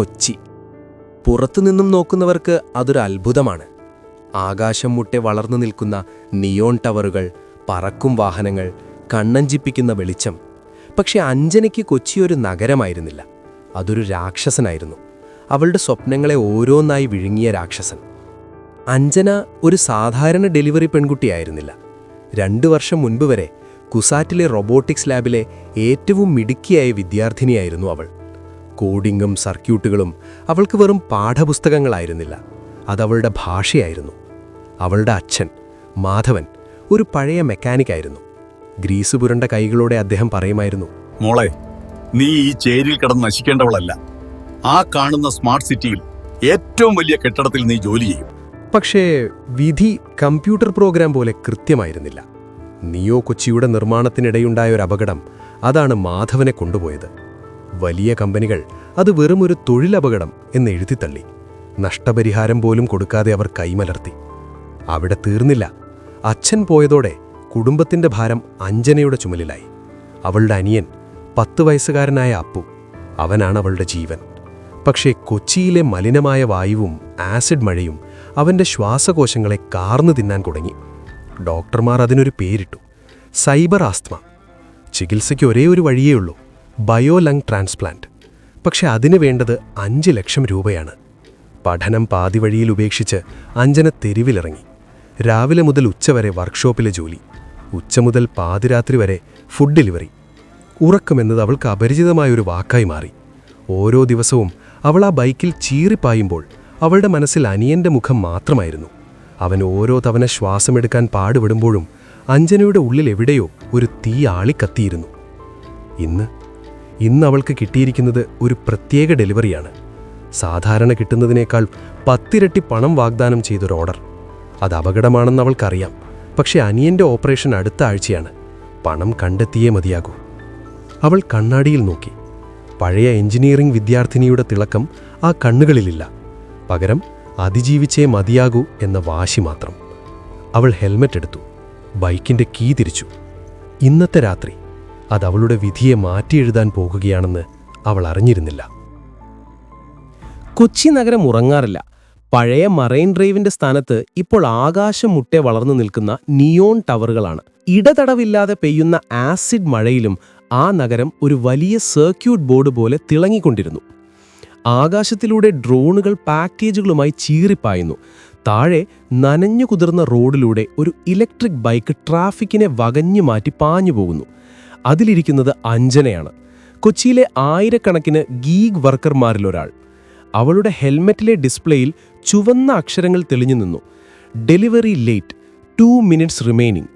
കൊച്ചി. പുറത്തുനിന്നും നോക്കുന്നവർക്ക് അതൊരു അത്ഭുതമാണ്. ആകാശം മുട്ടെ വളർന്നു നിൽക്കുന്ന നിയോൺ ടവറുകൾ പറക്കും വാഹനങ്ങൾ കണ്ണഞ്ചിപ്പിക്കുന്ന വെളിച്ചം. പക്ഷെ അഞ്ജനയ്ക്ക് കൊച്ചി ഒരു നഗരമായിരുന്നില്ല. അതൊരു രാക്ഷസനായിരുന്നു. അവളുടെ സ്വപ്നങ്ങളെ ഓരോന്നായി വിഴുങ്ങിയ രാക്ഷസൻ. അഞ്ജന ഒരു സാധാരണ ഡെലിവറി പെൺകുട്ടിയായിരുന്നില്ല. രണ്ടു വർഷം മുൻപ് വരെ കുസാറ്റിലെ റൊബോട്ടിക്സ് ലാബിലെ ഏറ്റവും മിടുക്കിയായ വിദ്യാർത്ഥിനിയായിരുന്നു അവൾ. കോഡിങ്ങും സർക്യൂട്ടുകളും അവൾക്ക് വെറും പാഠപുസ്തകങ്ങളായിരുന്നില്ല. അതവളുടെ ഭാഷയായിരുന്നു. അവളുടെ അച്ഛൻ മാധവൻ ഒരു പഴയ മെക്കാനിക്കായിരുന്നു ഗ്രീസ് പുരണ്ട കൈകളോടെ അദ്ദേഹം പറയുമായിരുന്നു മോളെ നീ ഈ ചേരിയിൽ കിടന്ന് നശിക്കേണ്ടവളല്ല. ആ കാണുന്ന സ്മാർട്ട് സിറ്റിയിൽ ഏറ്റവും വലിയ കെട്ടിടത്തിൽ നീ ജോലി ചെയ്യും. പക്ഷേ വിധി കമ്പ്യൂട്ടർ പ്രോഗ്രാം പോലെ കൃത്യമായിരുന്നില്ല. നിയോ കൊച്ചിയുടെ നിർമ്മാണത്തിനിടയുണ്ടായ ഒരു അപകടം അതാണ് മാധവനെ കൊണ്ടുപോയത്. വലിയ കമ്പനികൾ അത് വെറുമൊരു തൊഴിലപകടം എന്ന് എഴുതിത്തള്ളി. നഷ്ടപരിഹാരം പോലും കൊടുക്കാതെ അവർ കൈമലർത്തി. അവിടെ തീർന്നില്ല. അച്ഛൻ പോയതോടെ കുടുംബത്തിന്റെ ഭാരം അഞ്ജനയുടെ ചുമലിലായി. അവളുടെ അനിയൻ പത്ത് വയസ്സുകാരനായ അപ്പു അവനാണ് അവളുടെ ജീവൻ. പക്ഷേ കൊച്ചിയിലെ മലിനമായ വായുവും ആസിഡ് മഴയും അവന്റെ ശ്വാസകോശങ്ങളെ കാർന്നു തിന്നാൻ തുടങ്ങി. ഡോക്ടർമാർ അതിനൊരു പേരിട്ടു. Cyber asthma. ചികിത്സയ്ക്ക് ഒരേ ഒരു വഴിയേ ഉള്ളൂ. Bio lung transplant. പക്ഷെ അതിന് വേണ്ടത് അഞ്ച് ലക്ഷം രൂപയാണ്. പഠനം പാതി വഴിയിൽ ഉപേക്ഷിച്ച് അഞ്ജന തെരുവിലിറങ്ങി. രാവിലെ മുതൽ ഉച്ചവരെ വർക്ക്ഷോപ്പിലെ ജോലി. ഉച്ച മുതൽ പാതിരാത്രി വരെ ഫുഡ് ഡെലിവറി. ഉറക്കമെന്നത് അവൾക്ക് അപരിചിതമായൊരു വാക്കായി മാറി. ഓരോ ദിവസവും അവൾ ആ ബൈക്കിൽ ചീറിപ്പായുമ്പോൾ അവളുടെ മനസ്സിൽ അനിയന്റെ മുഖം മാത്രമായിരുന്നു. അവൻ ഓരോ തവണ ശ്വാസമെടുക്കാൻ പാടുപെടുമ്പോഴും അഞ്ജനയുടെ ഉള്ളിൽ എവിടെയോ ഒരു തീ ആളിക്കത്തിയിരുന്നു. ഇന്ന് ഇന്ന് അവൾക്ക് കിട്ടിയിരിക്കുന്നത് ഒരു പ്രത്യേക ഡെലിവറിയാണ്. സാധാരണ കിട്ടുന്നതിനേക്കാൾ പത്തിരട്ടി പണം വാഗ്ദാനം ചെയ്തൊരു ഓർഡർ. അത് അപകടമാണെന്ന് അവൾക്കറിയാം. പക്ഷെ അനിയന്റെ ഓപ്പറേഷൻ അടുത്ത ആഴ്ചയാണ്. പണം കണ്ടെത്തിയേ മതിയാകൂ. അവൾ കണ്ണാടിയിൽ നോക്കി. പഴയ എഞ്ചിനീയറിംഗ് വിദ്യാർത്ഥിനിയുടെ തിളക്കം ആ കണ്ണുകളിലില്ല. പകരം അതിജീവിച്ചേ മതിയാകൂ എന്ന വാശി മാത്രം. അവൾ ഹെൽമെറ്റ് എടുത്തു. ബൈക്കിന്റെ കീ തിരിച്ചു. ഇന്നത്തെ രാത്രി അത് അവളുടെ വിധിയെ മാറ്റിയെഴുതാൻ പോകുകയാണെന്ന് അവൾ അറിഞ്ഞിരുന്നില്ല. കൊച്ചി നഗരം ഉറങ്ങാറില്ല. പഴയ മറൈൻ ഡ്രൈവിന്റെ സ്ഥാനത്ത് ഇപ്പോൾ ആകാശം മുട്ടെ വളർന്നു നിൽക്കുന്ന നിയോൺ ടവറുകളാണ്. ഇടതടവില്ലാതെ പെയ്യുന്ന ആസിഡ് മഴയിലും ആ നഗരം ഒരു വലിയ സർക്യൂട്ട് ബോർഡ് പോലെ തിളങ്ങിക്കൊണ്ടിരുന്നു. ആകാശത്തിലൂടെ ഡ്രോണുകൾ പാക്കേജുകളുമായി ചീറിപ്പായുന്നു. താഴെ നനഞ്ഞു കുതിർന്ന റോഡിലൂടെ ഒരു ഇലക്ട്രിക് ബൈക്ക് ട്രാഫിക്കിനെ വകഞ്ഞു മാറ്റി പാഞ്ഞു പോകുന്നു അതിലിരിക്കുന്നത് അഞ്ജനയാണ്. കൊച്ചിയിലെ ആയിരക്കണക്കിന് ഗീഗ് വർക്കർമാരിലൊരാൾ. അവളുടെ ഹെൽമെറ്റിലെ ഡിസ്പ്ലേയിൽ ചുവന്ന അക്ഷരങ്ങൾ തെളിഞ്ഞു നിന്നു. Delivery late two minutes remaining.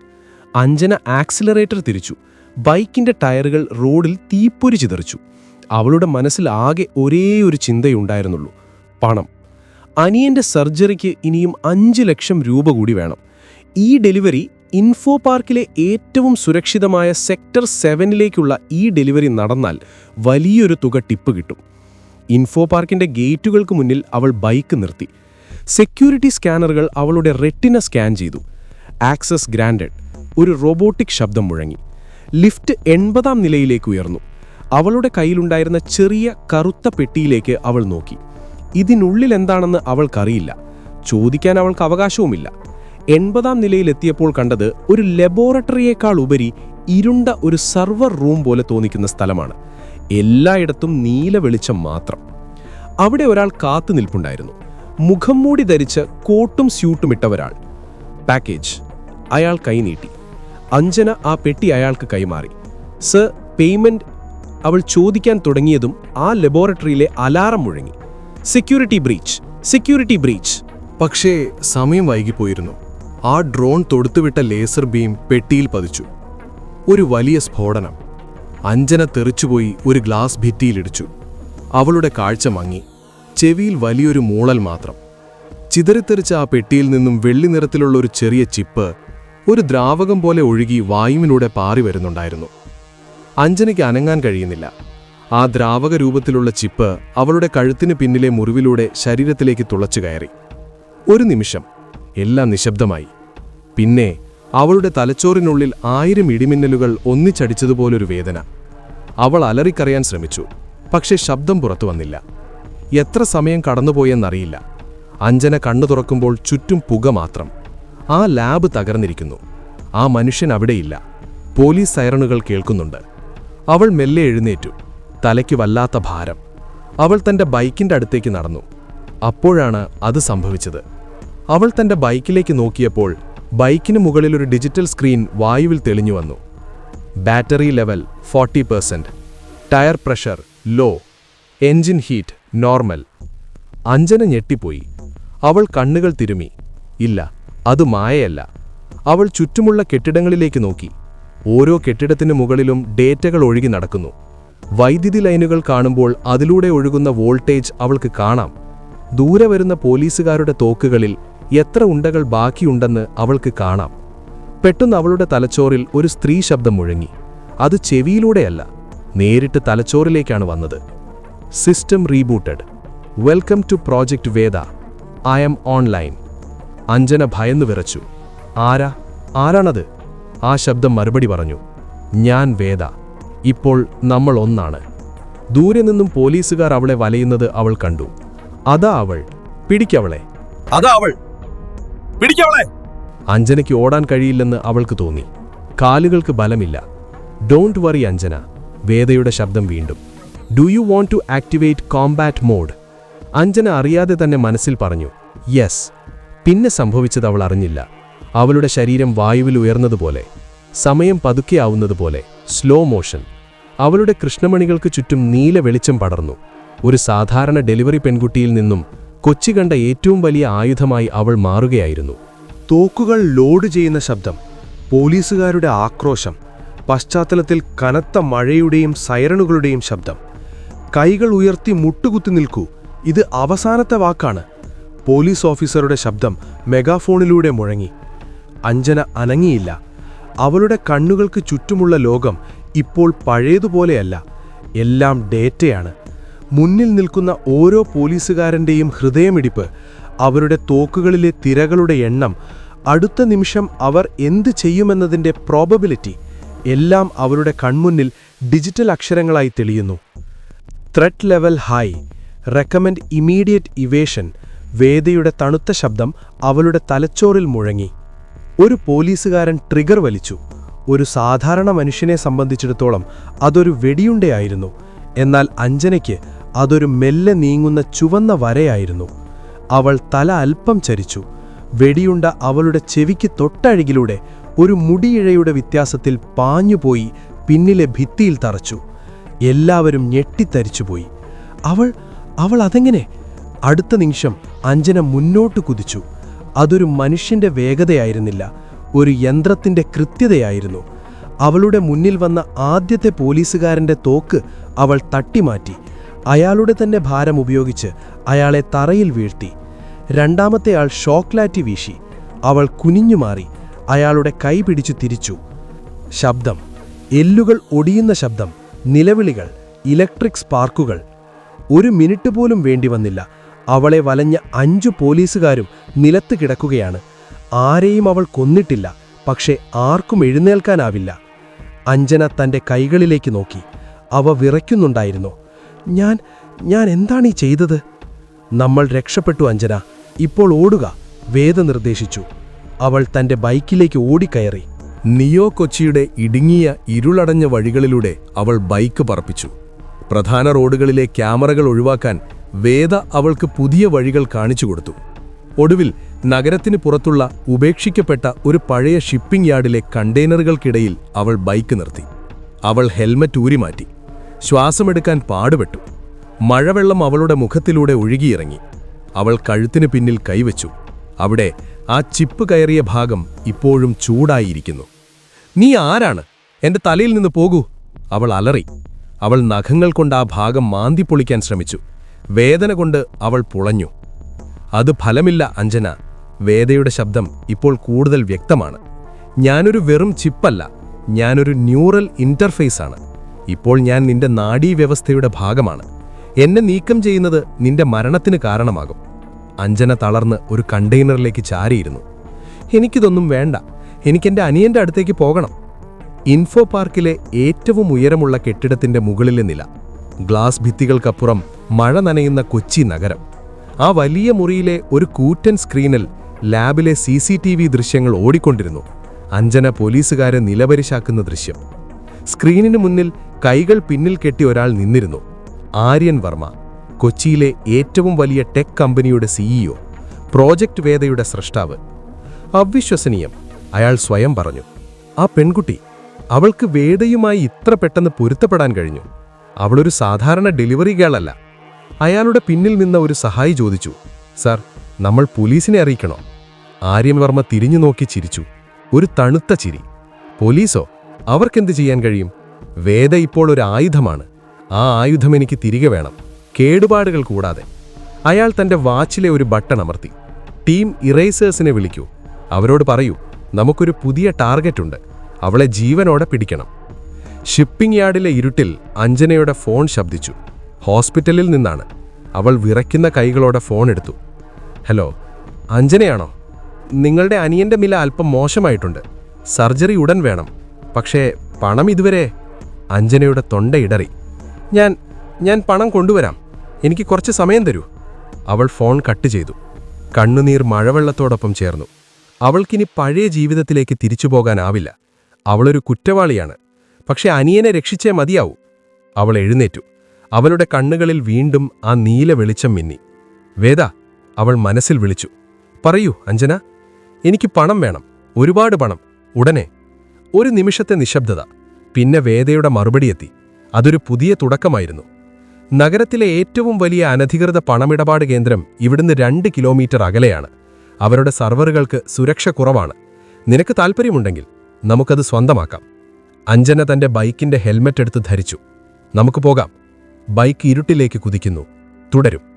Anjana accelerator തിരിച്ചു. ബൈക്കിന്റെ ടയറുകൾ റോഡിൽ തീപ്പൊരി ചിതറിച്ചു. അവളുടെ മനസ്സിൽ ആകെ ഒരേ ഒരു ചിന്തയുണ്ടായിരുന്നുള്ളൂ. പണം. അനിയന്റെ സർജറിക്ക് ഇനിയും അഞ്ച് ലക്ഷം രൂപ കൂടി വേണം. ഈ ഡെലിവറി ഇൻഫോ പാർക്കിലെ ഏറ്റവും സുരക്ഷിതമായ സെക്ടർ സെവനിലേക്കുള്ള ഈ ഡെലിവറി നടന്നാൽ വലിയൊരു തുക ടിപ്പ് കിട്ടും. ഇൻഫോ പാർക്കിന്റെ ഗേറ്റുകൾക്ക് മുന്നിൽ അവൾ ബൈക്ക് നിർത്തി. സെക്യൂരിറ്റി സ്കാനറുകൾ അവളുടെ റെറ്റിന സ്കാൻ ചെയ്തു. Access granted. ഒരു റോബോട്ടിക് ശബ്ദം മുഴങ്ങി. ലിഫ്റ്റ് എൺപതാം നിലയിലേക്ക് ഉയർന്നു. അവളുടെ കയ്യിലുണ്ടായിരുന്ന ചെറിയ കറുത്ത പെട്ടിയിലേക്ക് അവൾ നോക്കി. ഇതിനുള്ളിൽ എന്താണെന്ന് അവൾക്കറിയില്ല. ചോദിക്കാൻ അവൾക്ക് അവകാശവുമില്ല. എൺപതാം നിലയിലെത്തിയപ്പോൾ കണ്ടത് ഒരു ലബോറട്ടറിയേക്കാൾ ഉപരി ഇരുണ്ട ഒരു സർവർ റൂം പോലെ തോന്നിക്കുന്ന സ്ഥലമാണ്. എല്ലായിടത്തും നീല വെളിച്ചം മാത്രം. അവിടെ ഒരാൾ കാത്തു നിൽപ്പുണ്ടായിരുന്നു. മുഖം മൂടി ധരിച്ച് കോട്ടും സ്യൂട്ടും ഇട്ട ഒരാൾ പാക്കേജ്. അയാൾ കൈനീട്ടി അഞ്ജന ആ പെട്ടി അയാൾക്ക് കൈമാറി. സർ പേയ്മെന്റ് അവൾ ചോദിക്കാൻ തുടങ്ങിയതും ആ ലബോറട്ടറിയിലെ അലാറം മുഴങ്ങി. Security breach. Security breach. പക്ഷേ സമയം വൈകിപ്പോയിരുന്നു. ആ ഡ്രോൺ തൊടുത്തുവിട്ട ലേസർ ബീം പെട്ടിയിൽ പതിച്ചു. ഒരു വലിയ സ്ഫോടനം. അഞ്ജന തെറിച്ചുപോയി ഒരു ഗ്ലാസ് ഭിത്തിയിലിടിച്ചു. അവളുടെ കാഴ്ച മങ്ങി. ചെവിയിൽ വലിയൊരു മൂളൽ മാത്രം. ചിതറിത്തെറിച്ച ആ പെട്ടിയിൽ നിന്നും വെള്ളി നിറത്തിലുള്ള ഒരു ചെറിയ ചിപ്പ് ഒരു ദ്രാവകം പോലെ ഒഴുകി വായുവിലൂടെ പാറി വരുന്നുണ്ടായിരുന്നു. അഞ്ജനയ്ക്ക് അനങ്ങാൻ കഴിയുന്നില്ല. ആ ദ്രാവക രൂപത്തിലുള്ള ചിപ്പ് അവളുടെ കഴുത്തിന് പിന്നിലെ മുറിവിലൂടെ ശരീരത്തിലേക്ക് തുളച്ചു കയറി. ഒരു നിമിഷം. എല്ലാം നിശബ്ദമായി. പിന്നെ അവളുടെ തലച്ചോറിനുള്ളിൽ ആയിരം ഇടിമിന്നലുകൾ ഒന്നിച്ചടിച്ചതുപോലൊരു വേദന. അവൾ അലറിക്കറിയാൻ ശ്രമിച്ചു. പക്ഷേ ശബ്ദം പുറത്തു വന്നില്ല. എത്ര സമയം കടന്നുപോയെന്നറിയില്ല. അഞ്ജന കണ്ണു തുറക്കുമ്പോൾ ചുറ്റും പുക മാത്രം. ആ ലാബ് തകർന്നിരിക്കുന്നു. ആ മനുഷ്യൻ അവിടെയില്ല. പോലീസ് സൈറണുകൾ കേൾക്കുന്നുണ്ട്. അവൾ മെല്ലെ എഴുന്നേറ്റു. തലയ്ക്ക് വല്ലാത്ത ഭാരം. അവൾ തന്റെ ബൈക്കിന്റെ അടുത്തേക്ക് നടന്നു. അപ്പോഴാണ് അത് സംഭവിച്ചത്. അവൾ തന്റെ ബൈക്കിലേക്ക് നോക്കിയപ്പോൾ ബൈക്കിന് മുകളിൽ ഒരു ഡിജിറ്റൽ സ്ക്രീൻ വായുവിൽ തെളിഞ്ഞു വന്നു. Battery level forty percent tyre pressure low engine heat normal. Anjana ഞെട്ടിപ്പോയി. അവൾ കണ്ണുകൾ തിരുമി. ഇല്ല അത് മായയല്ല. അവൾ ചുറ്റുമുള്ള കെട്ടിടങ്ങളിലേക്ക് നോക്കി. ഓരോ കെട്ടിടത്തിന് മുകളിലും ഡേറ്റകൾ ഒഴുകി നടക്കുന്നു. വൈദ്യുതി ലൈനുകൾ കാണുമ്പോൾ അതിലൂടെ ഒഴുകുന്ന വോൾട്ടേജ് അവൾക്ക് കാണാം. ദൂരെ വരുന്ന പോലീസുകാരുടെ തോക്കുകളിൽ എത്ര ഉണ്ടകൾ ബാക്കിയുണ്ടെന്ന് അവൾക്ക് കാണാം. പെട്ടെന്ന് അവളുടെ തലച്ചോറിൽ ഒരു സ്ത്രീ ശബ്ദം മുഴങ്ങി. അത് ചെവിയിലൂടെയല്ല നേരിട്ട് തലച്ചോറിലേക്കാണ് വന്നത്. System rebooted welcome to project Veda I'm online Anjana ഭയന്നു വിറച്ചു. ആരാ? ആരാണത്? ആ ശബ്ദം മറുപടി പറഞ്ഞു. ഞാൻ വേദ. ഇപ്പോൾ നമ്മൾ ഒന്നാണ്. ദൂരെ നിന്നും പോലീസുകാർ അവളെ വലയുന്നത് അവൾ കണ്ടു. അതാ അവൾ. പിടിക്കവളെ അതാ അവൾ. പിടിക്കവളെ അഞ്ജനയ്ക്ക് ഓടാൻ കഴിയില്ലെന്ന് അവൾക്ക് തോന്നി. കാലുകൾക്ക് ബലമില്ല. Don't worry Anjana. വേദയുടെ ശബ്ദം വീണ്ടും. Do you want to activate combat mode Anjana അറിയാതെ തന്നെ മനസ്സിൽ പറഞ്ഞു യെസ് പിന്നെ സംഭവിച്ചത് അവൾ അറിഞ്ഞില്ല. അവളുടെ ശരീരം വായുവിൽ ഉയർന്നതുപോലെ സമയം പതുക്കെയാവുന്നതുപോലെ സ്ലോ മോഷൻ അവളുടെ കൃഷ്ണമണികൾക്ക് ചുറ്റും നീല വെളിച്ചം പടർന്നു. ഒരു സാധാരണ ഡെലിവറി പെൺകുട്ടിയിൽ നിന്നും കൊച്ചി കണ്ട ഏറ്റവും വലിയ ആയുധമായി അവൾ മാറുകയായിരുന്നു. തോക്കുകൾ ലോഡ് ചെയ്യുന്ന ശബ്ദം പോലീസുകാരുടെ ആക്രോശം പശ്ചാത്തലത്തിൽ കനത്ത മഴയുടെയും സൈറണുകളുടെയും ശബ്ദം. കൈകൾ ഉയർത്തി മുട്ടുകുത്തി നിൽക്കൂ ഇത് അവസാനത്തെ വാക്കാണ്. പോലീസ് ഓഫീസറുടെ ശബ്ദം മെഗാഫോണിലൂടെ മുഴങ്ങി. അഞ്ജന അനങ്ങിയില്ല. അവളുടെ കണ്ണുകൾക്ക് ചുറ്റുമുള്ള ലോകം ഇപ്പോൾ പഴയതുപോലെയല്ല. എല്ലാം ഡേറ്റയാണ്. മുന്നിൽ നിൽക്കുന്ന ഓരോ പോലീസുകാരന്റെയും ഹൃദയമിടിപ്പ് അവരുടെ തോക്കുകളിലെ തിരകളുടെ എണ്ണം അടുത്ത നിമിഷം അവർ എന്ത് ചെയ്യുമെന്നതിന്റെ പ്രോബബിലിറ്റി എല്ലാം അവരുടെ കൺമുന്നിൽ ഡിജിറ്റൽ അക്ഷരങ്ങളായി തെളിയുന്നു. Threat level high recommend immediate evasion വേദയുടെ തണുത്ത ശബ്ദം അവളുടെ തലച്ചോറിൽ മുഴങ്ങി. ഒരു പോലീസുകാരൻ ട്രിഗർ വലിച്ചു. ഒരു സാധാരണ മനുഷ്യനെ സംബന്ധിച്ചിടത്തോളം അതൊരു വെടിയുണ്ടയായിരുന്നു. എന്നാൽ അഞ്ജനയ്ക്ക് അതൊരു മെല്ലെ നീങ്ങുന്ന ചുവന്ന വരയായിരുന്നു. അവൾ തല അല്പം ചരിച്ചു. വെടിയുണ്ട അവളുടെ ചെവിക്ക് തൊട്ടഴുകിലൂടെ ഒരു മുടിയിഴയുടെ വ്യത്യാസത്തിൽ പാഞ്ഞുപോയി പിന്നിലെ ഭിത്തിയിൽ തറച്ചു. എല്ലാവരും ഞെട്ടിത്തരിച്ചുപോയി. അവൾ അവൾ അതെങ്ങനെ? അടുത്ത നിമിഷം അഞ്ജന മുന്നോട്ട് കുതിച്ചു. അതൊരു മനുഷ്യന്റെ വേഗതയായിരുന്നില്ല. ഒരു യന്ത്രത്തിന്റെ കൃത്യതയായിരുന്നു. അവളുടെ മുന്നിൽ വന്ന ആദ്യത്തെ പോലീസുകാരന്റെ തോക്ക് അവൾ തട്ടിമാറ്റി. അയാളുടെ തന്നെ ഭാരം ഉപയോഗിച്ച് അയാളെ തറയിൽ വീഴ്ത്തി. രണ്ടാമത്തെ ആൾ ഷോക്ലാറ്റി വീശി. അവൾ കുനിഞ്ഞു മാറി. അയാളുടെ കൈ പിടിച്ചു തിരിച്ചു. ശബ്ദം. എല്ലുകൾ ഒടിയുന്ന ശബ്ദം. നിലവിളികൾ. ഇലക്ട്രിക് സ്പാർക്കുകൾ. ഒരു മിനിറ്റ് പോലും വേണ്ടി വന്നില്ല. അവളെ വലഞ്ഞ അഞ്ചു പോലീസുകാരും നിലത്ത് കിടക്കുകയാണ്. ആരെയും അവൾ കൊന്നിട്ടില്ല. പക്ഷേ ആർക്കും എഴുന്നേൽക്കാനാവില്ല. അഞ്ജന തന്റെ കൈകളിലേക്ക് നോക്കി. അവ വിറയ്ക്കുന്നുണ്ടായിരുന്നു. ഞാൻ ഞാൻ എന്താണ് ഈ ചെയ്തത്? നമ്മൾ രക്ഷപ്പെട്ടു അഞ്ജന. ഇപ്പോൾ ഓടുക വേദ നിർദ്ദേശിച്ചു. അവൾ തന്റെ ബൈക്കിലേക്ക് ഓടിക്കയറി. നിയോ കൊച്ചിയുടെ ഇടുങ്ങിയ ഇരുളടഞ്ഞ വഴികളിലൂടെ അവൾ ബൈക്ക് പറപ്പിച്ചു. പ്രധാന റോഡുകളിലെ ക്യാമറകൾ ഒഴിവാക്കാൻ വേദ അവൾക്ക് പുതിയ വഴികൾ കാണിച്ചു കൊടുത്തു. ഒടുവിൽ നഗരത്തിന് പുറത്തുള്ള ഉപേക്ഷിക്കപ്പെട്ട ഒരു പഴയ ഷിപ്പിംഗ് യാർഡിലെ കണ്ടെയ്നറുകൾക്കിടയിൽ അവൾ ബൈക്ക് നിർത്തി. അവൾ ഹെൽമറ്റ് ഊരിമാറ്റി. ശ്വാസമെടുക്കാൻ പാടുപെട്ടു. മഴവെള്ളം അവളുടെ മുഖത്തിലൂടെ ഒഴുകിയിറങ്ങി. അവൾ കഴുത്തിന് പിന്നിൽ കൈവച്ചു. അവിടെ ആ ചിപ്പ് കയറിയ ഭാഗം ഇപ്പോഴും ചൂടായിരിക്കുന്നു. നീ ആരാണ്? എന്റെ തലയിൽ നിന്ന് പോകൂ. അവൾ അലറി. അവൾ നഖങ്ങൾ കൊണ്ട് ആ ഭാഗം മാന്തി പൊളിക്കാൻ ശ്രമിച്ചു. വേദന കൊണ്ട് അവൾ പുളഞ്ഞു. അത് ഫലമില്ല അഞ്ജന. വേദയുടെ ശബ്ദം ഇപ്പോൾ കൂടുതൽ വ്യക്തമാണ്. ഞാനൊരു വെറും ചിപ്പല്ല. ഞാനൊരു ന്യൂറൽ ഇന്റർഫേസാണ്. ഇപ്പോൾ ഞാൻ നിന്റെ നാഡീവ്യവസ്ഥയുടെ ഭാഗമാണ്. എന്നെ നീക്കം ചെയ്യുന്നത് നിന്റെ മരണത്തിന് കാരണമാകും. അഞ്ജന തളർന്ന് ഒരു കണ്ടെയ്നറിലേക്ക് ചാരിയിരുന്നു. എനിക്കിതൊന്നും വേണ്ട. എനിക്കെന്റെ അനിയന്റെ അടുത്തേക്ക് പോകണം. ഇൻഫോ പാർക്കിലെ ഏറ്റവും ഉയരമുള്ള കെട്ടിടത്തിന്റെ മുകളിലെ നില. ഗ്ലാസ് ഭിത്തികൾക്കപ്പുറം മഴ നനയുന്ന കൊച്ചി നഗരം. ആ വലിയ മുറിയിലെ ഒരു കൂറ്റൻ സ്ക്രീനിൽ ലാബിലെ സി സി ടി വി ദൃശ്യങ്ങൾ ഓടിക്കൊണ്ടിരുന്നു. അഞ്ജന പോലീസുകാരെ നിലപരിശാക്കുന്ന ദൃശ്യം. സ്ക്രീനിന് മുന്നിൽ കൈകൾ പിന്നിൽ കെട്ടി ഒരാൾ നിന്നിരുന്നു. ആര്യൻ വർമ്മ കൊച്ചിയിലെ ഏറ്റവും വലിയ ടെക് കമ്പനിയുടെ സിഇഒ പ്രോജക്റ്റ് വേദയുടെ സ്രഷ്ടാവ്. അവിശ്വസനീയം അയാൾ സ്വയം പറഞ്ഞു ആ പെൺകുട്ടി അവൾക്ക് വേദയുമായി ഇത്ര പെട്ടെന്ന് പൊരുത്തപ്പെടാൻ കഴിഞ്ഞു. അവളൊരു സാധാരണ ഡെലിവറി ഗേളല്ല. അയാളുടെ പിന്നിൽ നിന്ന ഒരു സഹായി ചോദിച്ചു സർ നമ്മൾ പോലീസിനെ അറിയിക്കണോ? ആര്യൻവർമ്മ തിരിഞ്ഞു നോക്കി ചിരിച്ചു. ഒരു തണുത്ത ചിരി പോലീസോ? അവർക്കെന്ത് ചെയ്യാൻ കഴിയും? വേദ ഇപ്പോൾ ഒരു ആയുധമാണ്. ആ ആയുധം എനിക്ക് തിരികെ വേണം. കേടുപാടുകൾ കൂടാതെ. അയാൾ തന്റെ വാച്ചിലെ ഒരു ബട്ടൺ അമർത്തി. ടീം ഇറേസേഴ്സിനെ വിളിക്കൂ. അവരോട് പറയൂ നമുക്കൊരു പുതിയ ടാർഗറ്റ് ഉണ്ട്. അവളെ ജീവനോടെ പിടിക്കണം. ഷിപ്പിംഗ് യാർഡിലെ ഇരുട്ടിൽ അഞ്ജനയുടെ ഫോൺ ശബ്ദിച്ചു. ഹോസ്പിറ്റലിൽ നിന്നാണ്. അവൾ വിറയ്ക്കുന്ന കൈകളോടെ ഫോൺ എടുത്തു. ഹലോ അഞ്ജനയാണോ? നിങ്ങളുടെ അനിയന്റെ നില അല്പം മോശമായിട്ടുണ്ട്. സർജറി ഉടൻ വേണം. പക്ഷേ പണം ഇതുവരെ അഞ്ജനയുടെ തൊണ്ട ഇടറി. ഞാൻ ഞാൻ പണം കൊണ്ടുവരാം. എനിക്ക് കുറച്ച് സമയം തരൂ. അവൾ ഫോൺ കട്ട് ചെയ്തു. കണ്ണുനീർ മഴവെള്ളത്തോടൊപ്പം ചേർന്നു. അവൾക്കിനി പഴയ ജീവിതത്തിലേക്ക് തിരിച്ചു പോകാനാവില്ല. അവളൊരു കുറ്റവാളിയാണ്. പക്ഷെ അനിയനെ രക്ഷിച്ചേ മതിയാവൂ. അവൾ എഴുന്നേറ്റു. അവളുടെ കണ്ണുകളിൽ വീണ്ടും ആ നീല വെളിച്ചം മിന്നി. വേദ അവൾ മനസ്സിൽ വിളിച്ചു. പറയൂ അഞ്ജന. എനിക്ക് പണം വേണം. ഒരുപാട് പണം. ഉടനെ. ഒരു നിമിഷത്തെ നിശബ്ദത. പിന്നെ വേദയുടെ മറുപടിയെത്തി അതൊരു പുതിയ തുടക്കമായിരുന്നു. നഗരത്തിലെ ഏറ്റവും വലിയ അനധികൃത പണമിടപാട് കേന്ദ്രം ഇവിടുന്ന് രണ്ട് കിലോമീറ്റർ അകലെയാണ്. അവരുടെ സർവറുകൾക്ക് സുരക്ഷ കുറവാണ്. നിനക്ക് താൽപ്പര്യമുണ്ടെങ്കിൽ നമുക്കത് സ്വന്തമാക്കാം. അഞ്ജന തന്റെ ബൈക്കിന്റെ ഹെൽമെറ്റ് എടുത്ത് ധരിച്ചു. നമുക്ക് പോകാം. ബൈക്ക് ഇരുട്ടിലേക്ക് കുതിക്കുന്നു. തുടരും.